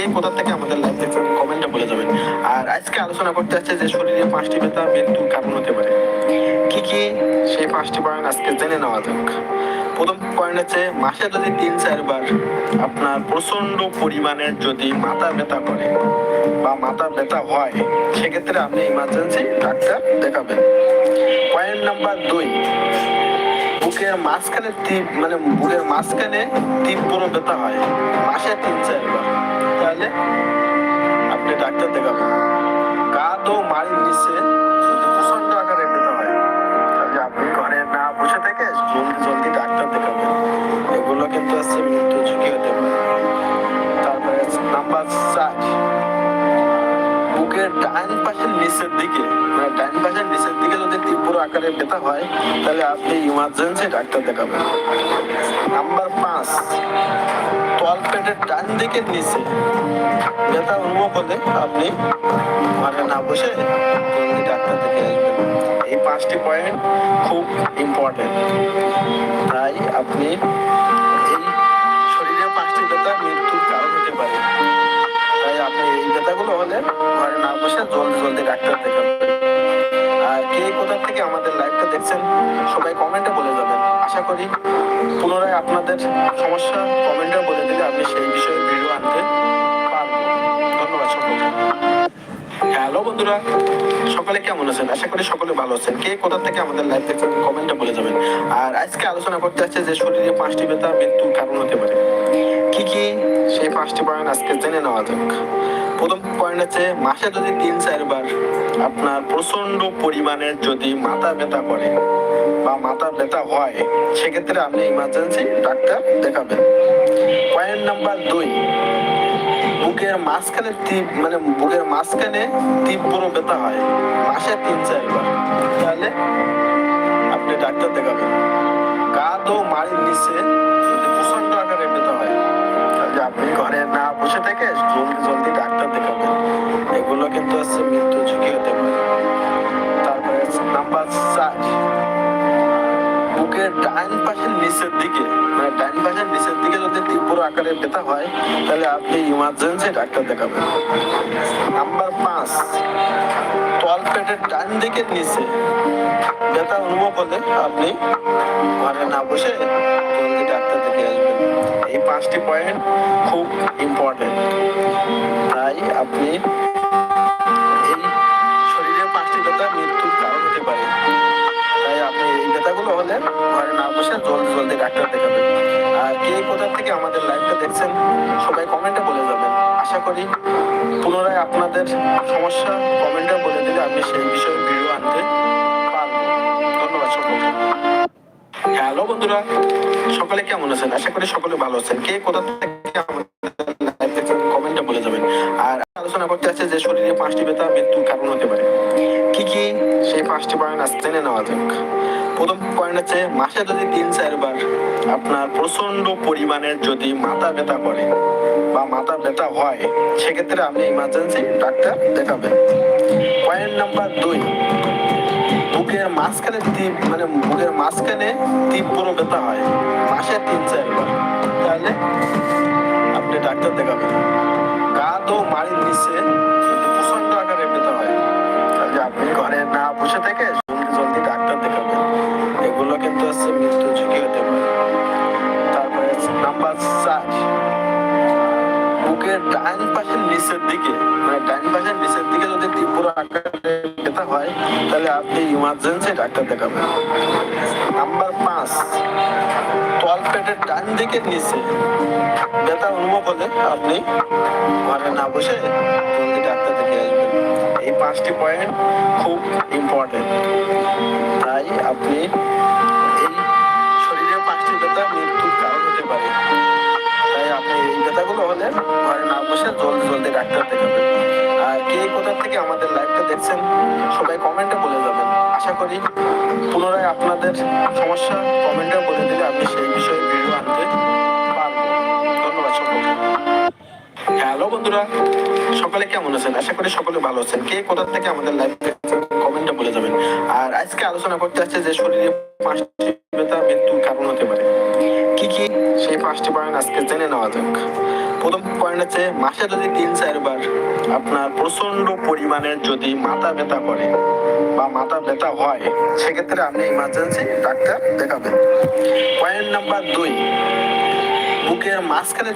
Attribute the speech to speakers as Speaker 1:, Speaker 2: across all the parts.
Speaker 1: কে কোথা থেকে আমাদের লাইভ দেখছেন কমেন্টে বলে যাবেন। আর আজকে আলোচনা করতে যাচ্ছে যে শরীরে পাঁচটি ব্যথা মৃত্যুর কারণ হতে পারে। কি কি? সেই পাঁচটি পয়েন্ট আজকে জেনে নেওয়া যাক। প্রথম পয়েন্ট হচ্ছে, মাসে যদি তিন চারবার আপনার প্রচণ্ড পরিমাণের যদি মাথা ব্যথা করে বা মাথা ব্যথা হয়, সেক্ষেত্রে আপনি ইমার্জেন্সি ডাক্তার দেখাবেন। পয়েন্ট নাম্বার দুই বুকের মাঝখানে তীব- মানে বুকের মাঝখানে তীব্র ব্যথা হয়। মাসে তিন, চারবার। তাহলে আপনি ডাক্তার দেখাবেন। কাঁধ ও মাড়ির নিচে প্রচণ্ড আকারে ব্যথা হয়, তাহলে আপনি ঘরে না বসে থেকে জলদি জলদি ডাক্তার দেখাবেন। এগুলো কিন্তু হচ্ছে মৃত্যু ঝুঁকি হতে পারে। তারপরে নাম্বার চার। বুকের ডান পাশের নিচের দিকে মানে ডান পাশের নিচের দিকে যদি তীব্র আকারে ব্যথা হয়, তাহলে আপনি ইমার্জেন্সি ডাক্তার দেখাবেন। নাম্বার পাঁচ তল পেটের ডান দিকের নিচে ব্যথা অনুভব হলে আপনি ঘরে না বসে ডাক্তার দেখে আসবেন। এই পাঁচটি পয়েন্ট খুব ইম্পর্টেন্ট তাই আপনি হলে ঘরে না বসে জলদি জলদি ডাক্তার দেখাবেন আর কে কোথা থেকে আমাদের লাইভটা দেখছেন, সবাই কমেন্টে বলে যাবেন। আশা করি পুনরায় আপনাদের সমস্যা কমেন্টে বলে দিলে আপনি সেই বিষয়ে ভিডিও আনতে হ্যালো বন্ধুরা, সকলে কেমন আছেন? আশা করি সকলে ভালো আছেন। কে কোথা থেকে আমাদের লাইভ দেখছেন কমেন্টে বলে যাবেন। আর আজকে আলোচনা করতে যাচ্ছে যে শরীরে পাঁচটি ব্যথা, মৃত্যুর কারণ হতে পারে। কি কি সেই পাঁচটি পয়েন্ট আজকে জেনে নেওয়া যাক। প্রথম পয়েন্ট হচ্ছে, মাসে যদি তিন, চারবার আপনার প্রচণ্ড পরিমাণের যদি মাথা ব্যথা করে বা মাথা ব্যথা হয়, সেক্ষেত্রে আপনি ইমার্জেন্সি ডাক্তার দেখাবেন। পয়েন্ট নাম্বার দুই, বুকের মাঝখানে মানে বুকের মাঝখানে তীব্র ব্যথা হয়, মাসে তিন, চারবার। তাহলে আপনি ডাক্তার দেখাবেন। কাঁধ ও মাড়ির নিচে প্রচণ্ড আকারে ব্যথা হয় আপনি ঘরে না বসে থেকে জলদি জলদি ডাক্তার দেখাবেন। এগুলো কিন্তু হচ্ছে মৃত্যু ঝুঁকি হতে পারে। তারপরে নাম্বার চার। বুকের ডান পাশের নিচের দিকে মানে ডান পাশের নিচের দিকে যদি তীব্র আকারে ব্যথা হয়, তাহলে আপনি ইমার্জেন্সি ডাক্তার দেখাবেন। নাম্বার পাঁচ। তল পেটের ডান দিকের নিচে ব্যথা অনুভব হলে আপনি ঘরে না বসে পাঁচটি পয়েন্ট খুব ইম্পর্টেন্ট তাই আপনি এই শরীরের পাঁচটি ব্যথা মৃত্যুর কারণ হতে পারে। তাই আপনি এই ব্যথাগুলো হলে ঘরে না বসে জলদি জলদি ডাক্তার দেখাবেন। আর কে কোথা থেকে আমাদের লাইভটা দেখছেন, সবাই কমেন্টে বলে যাবেন। আশা করি পুনরায় আপনাদের সমস্যা কমেন্টে বলে দিলে আপনি সেই বিষয়ে ভিডিও আনতে পারব। ধন্যবাদ সকলকে। হ্যালো বন্ধুরা সকলে কেমন আছেন? আশা করি সকলে ভালো আছেন। কে কোথা থেকে আমাদের live দেখছেন কমেন্টে বলে যাবেন। আর আলোচনা করতে আছে যে শরীরে পাঁচটি ব্যথা, মৃত্যুর কারণ হতে পারে। কি কি? সেই পাঁচটি পয়েন্ট জেনে নেওয়া যাক। প্রথম পয়েন্ট হচ্ছে, মাসে যদি তিন চারবার আপনার প্রচণ্ড পরিমাণের যদি মাথা ব্যথা করে বা মাথা ব্যথা হয়, সেক্ষেত্রে আপনি ইমার্জেন্সি ডাক্তার দেখাবেন। পয়েন্ট নাম্বার দুই বুকের মাঝখানে তীব- মানে বুকের মাঝখানে তীব্র ব্যথা হয়। মাসে তিন চারবার তাহলে আপনি ডাক্তার দেখাবেন। কাঁধ ও মাড়ির নিচে প্রচণ্ড আকারে ব্যথা হয়। তাহলে আপনি ঘরে না বসে থেকে জলদি জলদি ডাক্তার দেখাবেন। এগুলো কিন্তু হচ্ছে মৃত্যু ঝুঁকি হতে পারে। তারপরে নাম্বার চার। বুকের ডান পাশের নিচের দিকে মানে ডান পাশের নিচের দিকে আপনি ইমার্জেন্সি ডাক্তার দেখাবেন। নাম্বার পাঁচ তল পেটের ডান দিকের নিচে। ব্যথা অনুভব হলে আপনি ঘরে না বসে জলদি ডাক্তার দেখে আসবেন। এই পাঁচটি পয়েন্ট খুব ইম্পর্টেন্ট তাই আপনি এই শরীরের পাঁচটি ব্যথা মৃত্যুর কারণ হতে পারে। আপনি ব্যথাগুলো হলে ঘরে না বসে জলদি জলদি ডাক্তার দেখাবেন। আর কে কোথা থেকে আমাদের লাইভটা দেখছেন, সবাই কমেন্টে বলে যাবেন। আশা করি পুনরায় আপনাদের সমস্যা কমেন্টে বলে দিলে আপনি সেই বিষয়ে ভিডিও আনতে হ্যালো বন্ধুরা, সকলে কেমন আছেন? আশা করি সকলে ভালো আছেন। কে কোথা থেকে আমাদের লাইভ কমেন্টে বলে যাবেন। আর আজকে আলোচনা করতে আসছে যে শরীরে পাঁচটি ব্যথা, মৃত্যুর কারণ হতে পারে। কি সেই পাঁচটি পয়েন্ট আজকে জেনে নেওয়া যাক। প্রথম পয়েন্ট হচ্ছে, মাসে যদি তিন চারবার আপনার প্রচণ্ড পরিমাণের যদি মাথা ব্যথা করে বা মাথা ব্যথা হয়, সেক্ষেত্রে আপনি ইমার্জেন্সি ডাক্তার দেখাবেন। পয়েন্ট নাম্বার দুই, বুকের মাঝখানে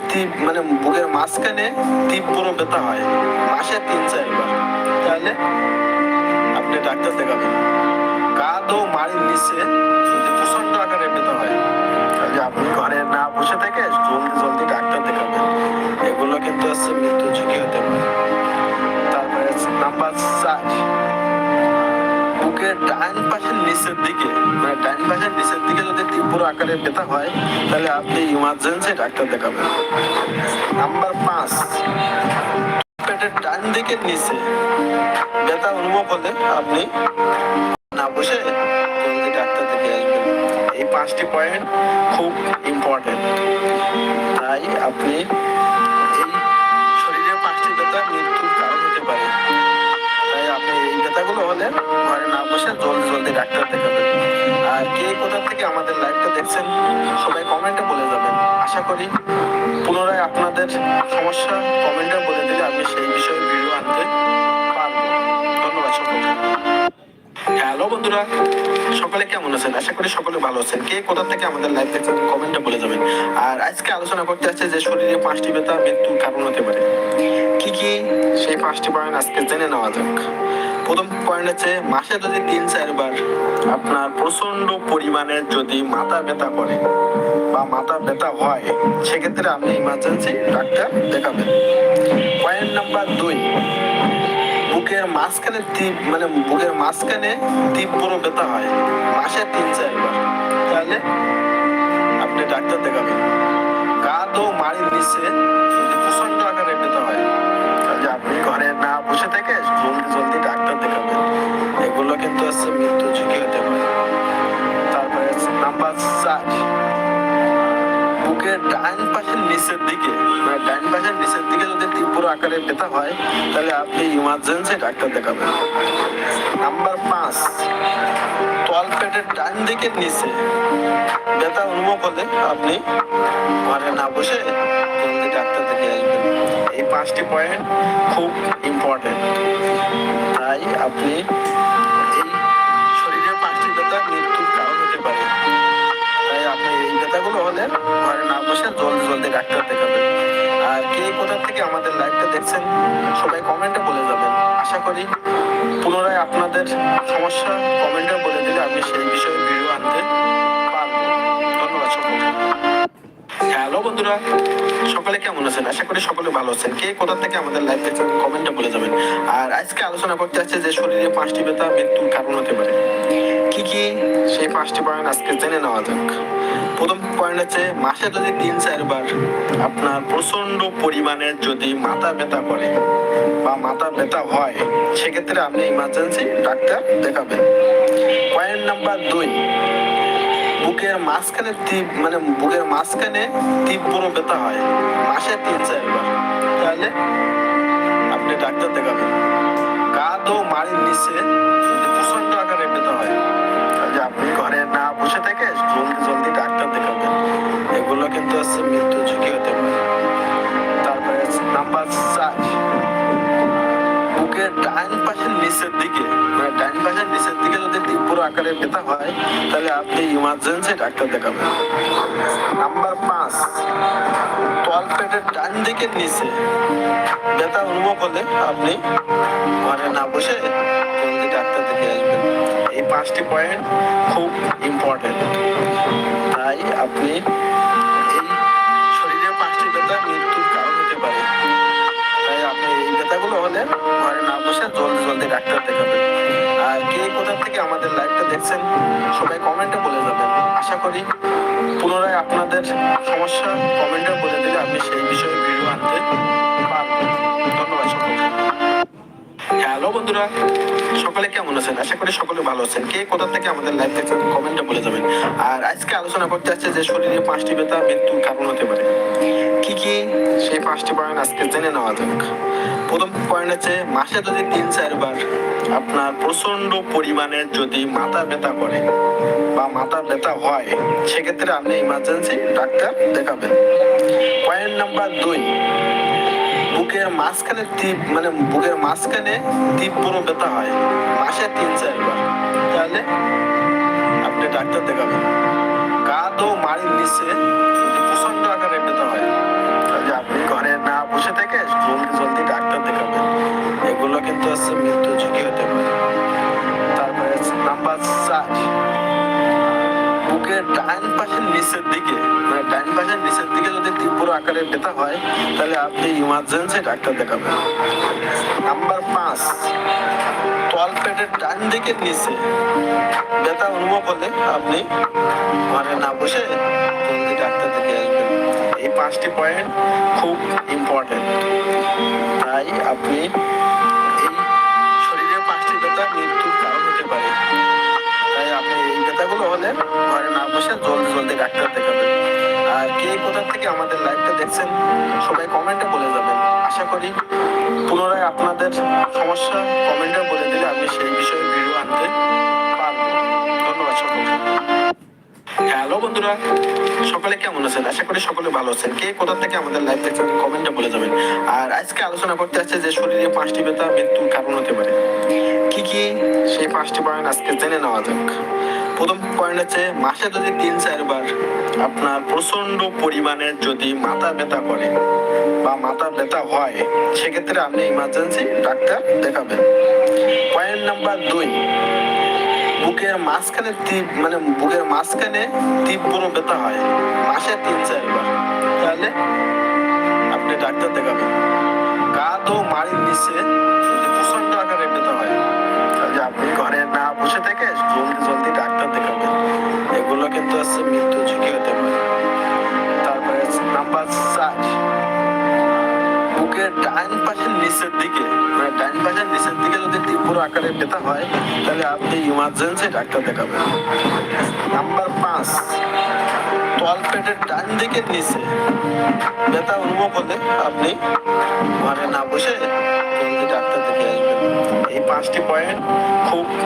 Speaker 1: মানে বুকের মাঝখানে তীব্র ব্যথা হয়, মাসে তিন চারবার। তাহলে আপনি ডাক্তার দেখাবেন। কাঁধ ও মাড়ির নিচে প্রচণ্ড আকারে আপনি ঘরে না বসে থেকে জলদি জলদি ডাক্তার দেখাবেন। এগুলো কিন্তু হচ্ছে মৃত্যু ঝুঁকি হতে পারে। তারপরে নাম্বার চার। বুকের ডান পাশের নিচের দিকে মানে ডান পাশের নিচের দিকে যদি তীব্র আকারে ব্যথা হয়, তাহলে আপনি ইমার্জেন্সি ডাক্তার দেখাবেন। নাম্বার পাঁচ। পেটের ডান দিকের নিচে ব্যথা অনুভব হলে আপনি না বসে পাঁচটি পয়েন্ট খুব ইম্পর্টেন্ট তাই আপনি এই শরীরের পাঁচটি ব্যথা মৃত্যুর কারণ হতে পারে। তাই আপনি এই ব্যথাগুলো হলে ঘরে না বসে জলদি জলদি ডাক্তার দেখাবেন। আর কে কোথা থেকে আমাদের লাইভটা দেখছেন, সবাই কমেন্টে বলে যাবেন। আশা করি পুনরায় আপনাদের সমস্যা কমেন্টে বলে দিলে আমি সেই বিষয়ে ভিডিও আনতে পারব। ধন্যবাদ সকলকে। হ্যালো বন্ধুরা, সকলে কেমন আছেন? আশা করি সকলে ভালো আছেন। কে কোথা থেকে আমাদের লাইভ দেখছেন কমেন্টে বলে যাবেন। আর আজকে আলোচনা করতে আসছে যে শরীরে পাঁচটি ব্যথা মৃত্যুর কারণ হতে পারে। কি কি সেই পাঁচটি পয়েন্ট আজকে জেনে নেওয়া যাক। প্রথম পয়েন্ট হচ্ছে, মাসে যদি তিন চারবার আপনার প্রচণ্ড পরিমাণের যদি মাথা ব্যথা করে বা মাথা ব্যথা হয়, সেক্ষেত্রে আপনি ইমার্জেন্সি ডাক্তার দেখাবেন। পয়েন্ট নাম্বার দুই বুকের মাঝখানে তীব মানে বুকের মাঝখানে তীব্র ব্যথা হয়। মাসে তিন চারবার তাহলে আপনি ডাক্তার দেখাবেন। কাঁধ ও মাড়ির নিচে প্রচণ্ড আকারে ব্যথা হয়, তাহলে আপনি ঘরে না বসে থেকে জলদি জলদি ডাক্তার দেখাবেন। এগুলো কিন্তু হচ্ছে মৃত্যু ঝুঁকি হতে পারে। তারপরে নাম্বার চার। বুকের ডান পাশের নিচের দিকে মানে ডান পাশের নিচের দিকে যদি তীব্র আকারে ব্যথা হয়, তাহলে আপনি ইমার্জেন্সি ডাক্তার দেখাবেন। নাম্বার পাঁচ তল পেটের ডান দিকের নিচে ব্যথা অনুভব হলে আপনি ঘরে না বসে ডাক্তার দেখে আসবেন। এই পাঁচটি পয়েন্ট খুব ইম্পর্টেন্ট তাই আপনি এই শরীরের পাঁচটি ব্যথা মৃত্যুর কারণ হতে পারে। আপনি এই ঘরে না বসে জলদি জলদি ডাক্তার দেখাবেন আর কে কোথা থেকে আমাদের লাইভটা দেখছেন, সবাই কমেন্টে বলে যাবেন। আশা করি পুনরায় আপনাদের সমস্যা কমেন্টে বলে দিলে আমি সেই বিষয়ে ভিডিও আনতে হ্যালো বন্ধুরা, সকলে কেমন আছেন? আশা করি সকলে ভালো আছেন। কে কোথা থেকে আমাদের লাইভ দেখছেন কমেন্টে বলে যাবেন। আর আজকে আলোচনা করতে আসছে যে শরীরে পাঁচটি ব্যথা মৃত্যুর কারণ হতে পারে। কি কি সেই পাঁচটি পয়েন্ট আজকে জেনে নেওয়া যাক। প্রথম পয়েন্ট হচ্ছে, মাসে যদি তিন চারবার আপনার প্রচণ্ড পরিমাণে যদি মাথা ব্যথা করে বা মাথা ব্যথা হয়, সেক্ষেত্রে আপনি ইমার্জেন্সি ডাক্তার দেখাবেন। পয়েন্ট নাম্বার দুই, বুকের মাঝখানে মানে বুকের মাঝখানে তীব্র ব্যথা হয়, মাসে তিন চারবার। নিচের দিকে মানে ডান পাশের নিচের দিকে যদি তীব্র আকারে ব্যথা হয়, তাহলে আপনি ইমার্জেন্সি ডাক্তার দেখাবেন। নাম্বার পাঁচ তল পেটের ডান দিকের নিচে ব্যথা অনুভব হলে আপনি ঘরে না বসে ডাক্তার দেখে আসবেন। এই পাঁচটি পয়েন্ট খুব ইম্পর্টেন্ট তাই আপনি এই শরীরের পাঁচটি ব্যথা মৃত্যুর কারণ হতে পারে। তাই আপনি এই ব্যথাগুলো হলে ঘরে না বসে জলদি ডাক্তার দেখাবেন আর কে কোথা থেকে আমাদের লাইভটা দেখছেন, সবাই কমেন্টে বলে যাবেন। আশা করি পুনরায় আপনাদের সমস্যা কমেন্টে বলে দিলে আমি সেই বিষয়ে ভিডিও আনতে পারব। ধন্যবাদ সকলকে। হ্যালো বন্ধুরা, সকলে কেমন আছেন? আশা করি সকলে ভালো আছেন। কে কোথা থেকে আমাদের লাইভ দেখছেন কমেন্টে বলে যাবেন। আর আজকে আলোচনা করতে আসছে যে শরীরে পাঁচটি ব্যথা, মৃত্যুর কারণ হতে পারে। কি কি? সেই পাঁচটি পয়েন্ট আজকে জেনে নেওয়া যাক। প্রথম পয়েন্ট হচ্ছে, মাসে যদি তিন, চারবার আপনার প্রচণ্ড পরিমাণের যদি মাথা ব্যথা করে বা মাথা ব্যথা হয়, সেক্ষেত্রে আপনি ইমার্জেন্সি ডাক্তার দেখাবেন। পয়েন্ট নাম্বার দুই বুকের মাঝখানে তীব মানে বুকের মাঝখানে তীব্র ব্যথা হয়। মাসে তিন চারবার। তাহলে আপনি ডাক্তার দেখাবেন। কাঁধ ও মাড়ির নিচে প্রচণ্ড আকারে ব্যথা হয়, তাহলে আপনি ঘরে না বসে থেকে জলদি জলদি ডাক্তার দেখাবেন। এগুলো কিন্তু হচ্ছে মৃত্যু ঝুঁকি হতে পারে। তারপরে নাম্বার চার, বুকের ডান পাশের নিচের দিকে আকারে ব্যথা হয়, তাহলে আপনি ইমার্জেন্সি ডাক্তার দেখাবেন। নাম্বার পাঁচ তল পেটের ডান দিকের নিচে। ব্যথা অনুভব হলে আপনি ঘরে না বসে জলদি ডাক্তার দেখে এই পাঁচটি পয়েন্ট খুব ইম্পর্টেন্ট তাই আপনি আমাদের লাইভটা দেখছেন, সবাই কমেন্টে বলে যাবেন। আশা করি পুনরায় আপনাদের সমস্যা কমেন্টে বলে দিলে আমি সেই বিষয়ে ভিডিও আনতে হ্যালো বন্ধুরা, সকলে কেমন আছেন? আশা করি সকলে ভালো আছেন। কে কোথা থেকে আমাদের লাইভ দেখছেন কমেন্টে বলে যাবেন। আর আজকে আলোচনা করতে আসছে যে শরীরে পাঁচটি ব্যথা, মৃত্যুর কারণ হতে পারে। কি কি সেই পাঁচটি পয়েন্ট আজকে জেনে নেওয়া যাক। প্রথম পয়েন্ট হচ্ছে, মাসে যদি তিন চারবার আপনার প্রচণ্ড পরিমাণের যদি মাথা ব্যথা করে বা মাথা ব্যথা হয়, সেক্ষেত্রে আপনি ইমার্জেন্সি ডাক্তার দেখাবেন। পয়েন্ট নাম্বার দুই, বুকের মাঝখানে মানে বুকের মাঝখানে তীব্র ব্যথা হয়, মাসে তিন চারবার। তাহলে আপনি ডাক্তার দেখাবেন। কাঁধ ও মাড়ির নিচে প্রচণ্ড আকারে ব্যথা হয় আপনি ঘরে না বসে থেকে জলদি জলদি ডাক্তার দেখাবেন। এগুলো কিন্তু হচ্ছে মৃত্যু ঝুঁকি হতে পারে তারপরে নাম্বার চার। বুকের ডান পাশের নিচের দিকে মানে ডান পাশের নিচের দিকে যদি তীব্র আকারে ব্যথা হয়, তাহলে আপনি ইমার্জেন্সি ডাক্তার দেখাবেন। নাম্বার পাঁচ তল পেটের ডান দিকের নিচে ব্যথা অনুভব হলে আপনি ঘরে না বসে জলদি ডাক্তার পাঁচটি পয়েন্ট খুব